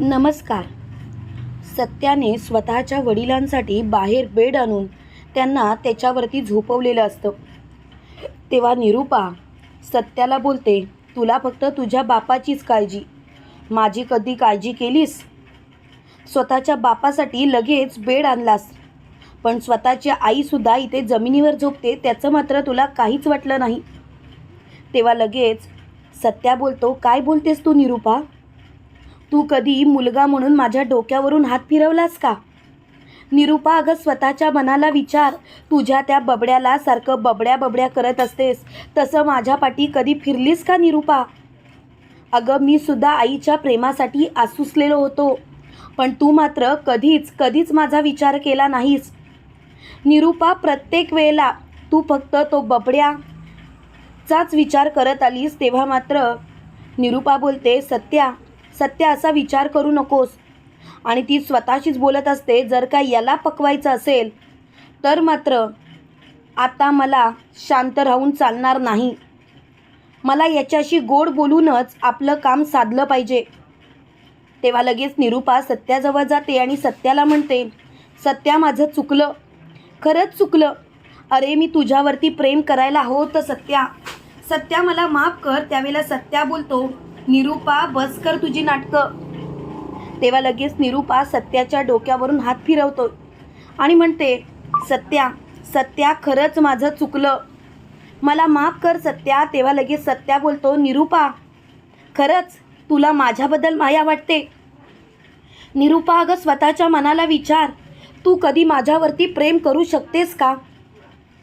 नमस्कार. सत्याने स्वतःच्या वडिलांसाठी बाहेर बेड आणून त्यांना त्याच्यावरती झोपवलेलं असतं. तेव्हा निरूपा सत्याला बोलते तुला फक्त तुझ्या बापाचीच काळजी. माझी कधी काळजी केलीस? स्वतःच्या बापासाठी लगेच बेड आणलास. पण स्वतःची आईसुद्धा इथे जमिनीवर झोपते त्याचं मात्र तुला काहीच वाटलं नाही. तेव्हा लगेच सत्या बोलतो काय बोलतेस तू निरूपा? तू कधी मुलगा म्हणून माझ्या डोक्यावरून हात फिरवलास का? निरूपा अगं स्वतःच्या मनाला विचार. तुझ्या त्या बबड्याला सारखं बबड्या बबड्या करत असतेस. तसं माझ्या पाठी कधी फिरलीस का निरूपा? अगं मी सुद्धा आईच्या प्रेमासाठी आसुसलेलो होतो. पण तू मात्र कधीच कधीच माझा विचार केला नाहीस. निरूपा प्रत्येक वेळेला तू फक्त तो बबड्याचाच विचार करत आलीस तेव्हा मात्र निरूपा बोलते सत्या सत्या असा विचार करू नकोस. आणि ती स्वतःशीच बोलत असते जर का याला पकवायचं असेल तर मात्र आता मला शांत राहून चालणार नाही. मला याच्याशी गोड बोलूनच आपलं काम साधलं पाहिजे. तेव्हा लगेच निरूपा सत्याजवळ जाते आणि सत्याला म्हणते सत्या माझं चुकलं. खरंच चुकलं. अरे मी तुझ्यावरती प्रेम करायला हवं होतं सत्या. सत्या मला माफ कर. त्यावेळेला सत्या बोलतो निरूपा बस कर तुझी नाटकं. तेव्हा लगेच निरूपा सत्याच्या डोक्यावरून हात फिरवतो आणि म्हणते सत्या सत्या खरंच माझं चुकलं. मला माफ कर सत्या. तेव्हा लगेच सत्या बोलतो निरूपा खरंच तुला माझ्याबद्दल माया वाटते. निरूपा अगं स्वतःच्या मनाला विचार. तू कधी माझ्यावरती प्रेम करू शकतेस का?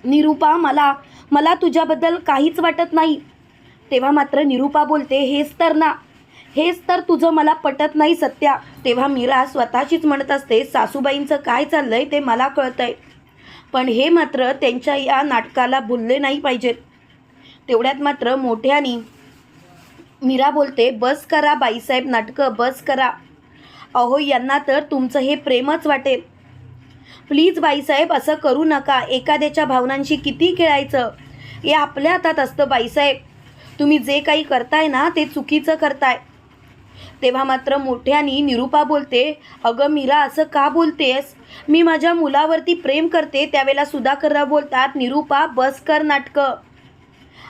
निरूपा मला मला तुझ्याबद्दल काहीच वाटत नाही. तेव्हा मात्र निरूपा बोलते हेच तर ना. हेच तर तुझं मला पटत नाही सत्या. तेव्हा मीरा स्वतःशीच म्हणत असते सासूबाईंचं काय चाललंय ते मला कळतंय. पण हे मात्र त्यांच्या या नाटकाला भुलले नाही पाहिजेत. तेवढ्यात मात्र मोठ्यानी मीरा बोलते बस करा बाईसाहेब नाटकं बस करा. अहो यांना तर तुमचं हे प्रेमच वाटेल. प्लीज बाईसाहेब असं करू नका. एखाद्याच्या भावनांशी किती खेळायचं? हे आपल्या हातात असतं बाईसाहेब. तुम्ही जे काही करताय ना ते चुकीचं करताय. तेव्हा मात्र मोठ्यानी निरूपा बोलते अगं मीरा असं का बोलतेस? मी माझ्या मुलावरती प्रेम करते त्यावेळेला सुधाकरराव बोलतात निरूपा बस कर नाटकं.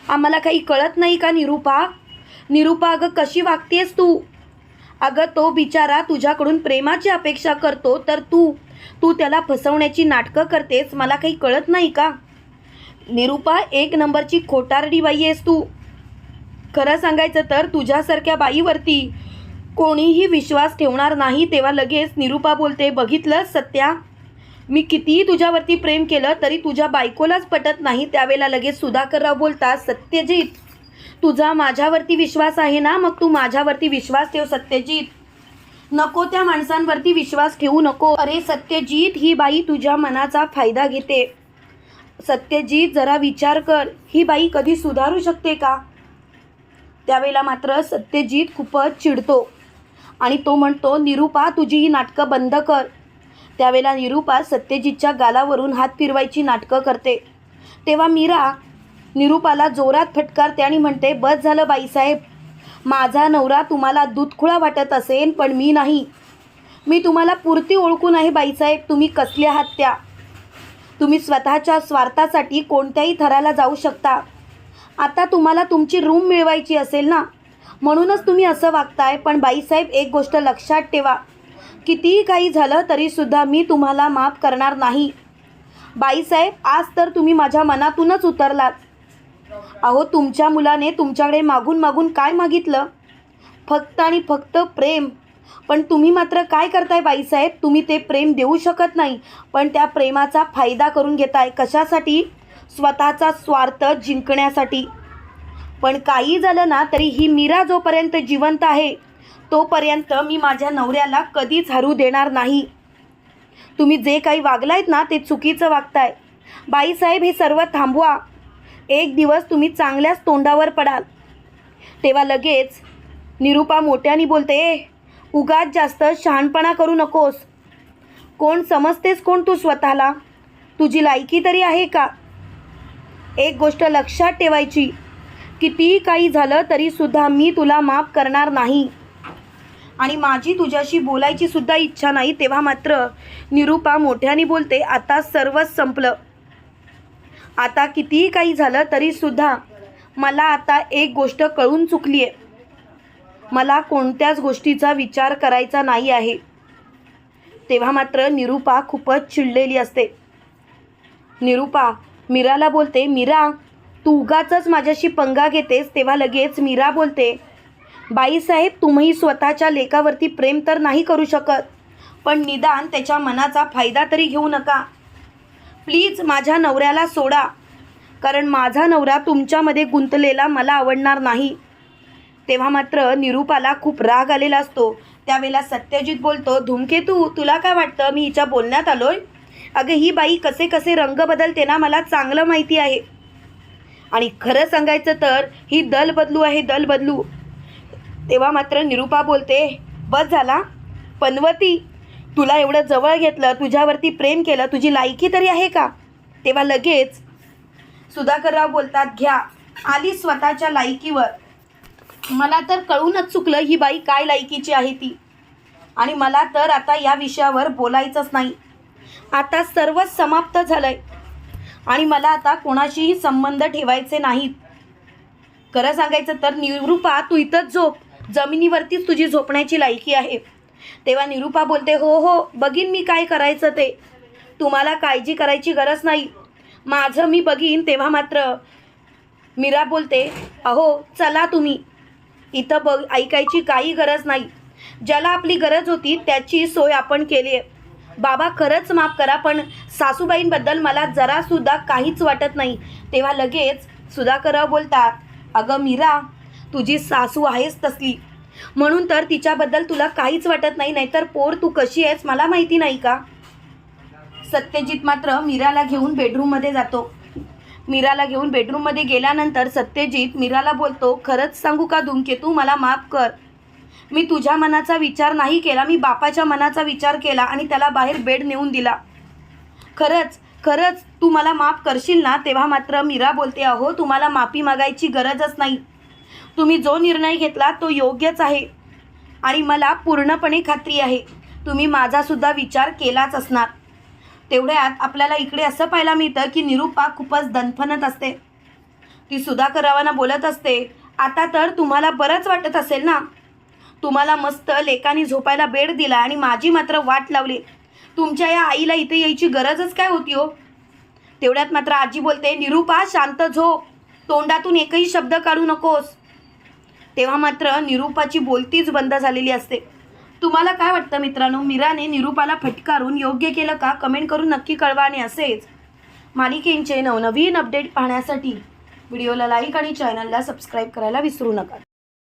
आम्हाला काही कळत नाही का निरूपा? निरूपा अगं कशी वागतेस तू? अगं तो बिचारा तुझ्याकडून प्रेमाची अपेक्षा करतो तर तू तू त्याला फसवण्याची नाटकं करतेस मला काही कळत नाही का? निरूपा एक नंबरची खोटारडी बाई आहेस तू. खरं सांगायचं तर तुझ्यासारख्या बाईवरती कोणीही विश्वास ठेवणार नाही तेव्हा लगेच निरूपा बोलते बघितलं सत्या? मी कितीही तुझ्यावरती प्रेम केलं तरी तुझ्या बायकोलाच पटत नाही. त्यावेळेला लगेच सुधाकरराव बोलतात सत्यजित तुझा माझ्यावरती विश्वास आहे ना? मग तू माझ्यावरती विश्वास ठेव सत्यजित. नको त्या माणसांवरती विश्वास ठेवू नको. अरे सत्यजित ही बाई तुझ्या मनाचा फायदा घेते. सत्यजित जरा विचार कर. ही बाई कधी सुधारू शकते का? त्यावेळेला मात्र सत्यजित खूपच चिडतो. आणि तो म्हणतो निरूपा तुझी ही नाटकं बंद कर. त्यावेळेला निरूपा सत्यजितच्या गालावरून हात फिरवायची नाटकं करते. तेव्हा मीरा निरूपाला जोरात फटकारते आणि म्हणते बस झालं बाईसाहेब. माझा नवरा तुम्हाला दूधखुळा वाटत असेल पण मी नाही. मी तुम्हाला पुरती ओळखून आहे बाईसाहेब. तुम्ही कसले आहात त्या तुम्ही स्वतःच्या स्वार्थासाठी कोणत्याही थराला जाऊ शकता. आता तुम्हाला तुमची रूम मिळवायची असेल ना? म्हणूनच तुम्ही असं वागताय पण बाईसाहेब एक गोष्ट लक्षात ठेवा. कितीही काही झालं तरीसुद्धा मी तुम्हाला माफ करणार नाही. बाईसाहेब आज तर तुम्ही माझ्या मनातूनच उतरलात. अहो तुमच्या मुलाने तुमच्याकडे मागून मागून काय मागितलं? फक्त आणि फक्त प्रेम. पण तुम्ही मात्र काय करताय बाईसाहेब तुम्ही ते प्रेम देऊ शकत नाही. पण त्या प्रेमाचा फायदा करून घेताय. कशासाठी? स्वतःचा स्वार्थ जिंकण्यासाठी. पण काही झालं ना तरी ही मीरा जोपर्यंत जिवंत आहे तोपर्यंत मी माझ्या नवऱ्याला कधीच हरू देणार नाही. तुम्ही जे काही वागलायत ना ते चुकीचं वागताय. बाईसाहेब हे सर्व थांबवा. एक दिवस तुम्ही चांगल्याच तोंडावर पडाल. तेव्हा लगेच निरूपा मोठ्याने बोलते उगाच जास्त शहाणपणा करू नकोस. कोण समजतेस कोण तू स्वतःला? तुझी लायकी तरी आहे का? एक गोष्ट लक्षात ठेवायची कितीही काही झालं तरीसुद्धा मी तुला माफ करणार नाही. आणि माझी तुझ्याशी बोलायची सुद्धा इच्छा नाही तेव्हा मात्र निरूपा मोठ्याने बोलते आता सर्वच संपलं. आता कितीही काही झालं तरीसुद्धा मला आता एक गोष्ट कळून चुकली आहे मला कोणत्याच गोष्टीचा विचार करायचा नाही आहे. तेव्हा मात्र निरूपा खूपच चिडलेली असते. निरूपा मीराला बोलते मीरा तू उगाच माझ्याशी पंगा घेतेस तेव्हा लगेच मीरा बोलते बाईसाहेब तुम्ही स्वतःच्या लेकावरती प्रेम तर नाही करू शकत पण निदान त्याच्या मनाचा फायदा तरी घेऊ नका. प्लीज माझ्या नवऱ्याला सोडा कारण माझा नवरा तुमच्यामध्ये गुंतलेला मला आवडणार नाही. तेव्हा मात्र निरूपाला खूप राग आलेला असतो. त्यावेळेला सत्यजित बोलतो धूमकेतू तुला काय वाटतं? मी हिच्या बोलण्यात आलोय? अगं ही बाई कसे कसे रंग बदलते ना मला चांगलं माहिती आहे. आणि खरं सांगायचं तर ही दल बदलू आहे दल बदलू. तेव्हा मात्र निरूपा बोलते बस झाला. पनवती तुला एवढं जवळ घेतलं तुझ्यावरती प्रेम केलं तुझी लायकी तरी आहे का? तेव्हा लगेच सुधाकरराव बोलतात घ्या. आली स्वतःच्या लायकीवर. मला तर कळूनच चुकलं ही बाई काय लायकीची आहे ती. आणि मला तर आता या विषयावर बोलायचंच नाही. आता सर्वच समाप्त झालंय. आणि मला आता कोणाशीही संबंध ठेवायचे नाहीत खरं सांगायचं तर निरूपा तू इथंच झोप. जमिनीवरतीच तुझी झोपण्याची लायकी आहे. तेव्हा निरूपा बोलते हो हो बघीन मी काय करायचं ते. तुम्हाला काळजी करायची गरज नाही. माझं मी बघीन तेव्हा मात्र. मीरा बोलते अहो चला तुम्ही. इथं बघ ऐकायची काही गरज नाही. ज्याला आपली गरज होती त्याची सोय आपण केली आहे बाबा खरंच माफ करा पण सासूबाईंबद्दल मला जरासुद्धा काहीच वाटत नाही. तेव्हा लगेच सुधाकरराव बोलतात अगं मीरा तुझी सासू आहेस तसली. म्हणून तर तिच्याबद्दल तुला काहीच वाटत नाही नाहीतर पोर तू कशी आहेस मला माहिती नाही का? सत्यजित मात्र मीराला घेऊन बेडरूममध्ये जातो. मीराला घेऊन बेडरूममध्ये गेल्यानंतर सत्यजित मीराला बोलतो खरंच सांगू का धूमकेतू? मला माफ कर. मी तुझ्या मनाचा विचार नाही केला मी बापाच्या मनाचा विचार केला आणि त्याला बाहेर बेड नेऊन दिला. खरंच खरंच तू मला माफ करशील ना तेव्हा मात्र मीरा बोलते अहो तुम्हाला माफी मागायची गरजच नाही. तुम्ही जो निर्णय घेतला तो योग्यच आहे. आणि मला पूर्णपणे खात्री आहे. तुम्ही माझासुद्धा विचार केलाच असणार. तेवढ्यात आपल्याला इकडे असं पाहायला मिळतं की निरूपा खूपच दणफणत असते. ती सुधाकरावांना बोलत असते आता तर तुम्हाला बरंच वाटत असेल ना? तुम्हाला मस्त लेकानी झोपायला बेड दिला आणि माझी मात्र वाट लावली. तुमच्या या आईला इथे यायची गरजच काय होती हो? तेवढ्यात मात्र आजी बोलते निरूपा शांत झोप. तोंडातून एकही शब्द काढू नकोस. तेव्हा मात्र निरूपाची बोलतीच बंद झालेली असते. तुम्हाला काय वाटतं मित्रांनो? मीराने निरूपाला फटकारून योग्य केलं का? कमेंट करून नक्की कळवा आणि असेच. मालिकेंचे नवनवीन अपडेट पाहण्यासाठी व्हिडिओला लाईक आणि चॅनलला सबस्क्राईब करायला विसरू नका.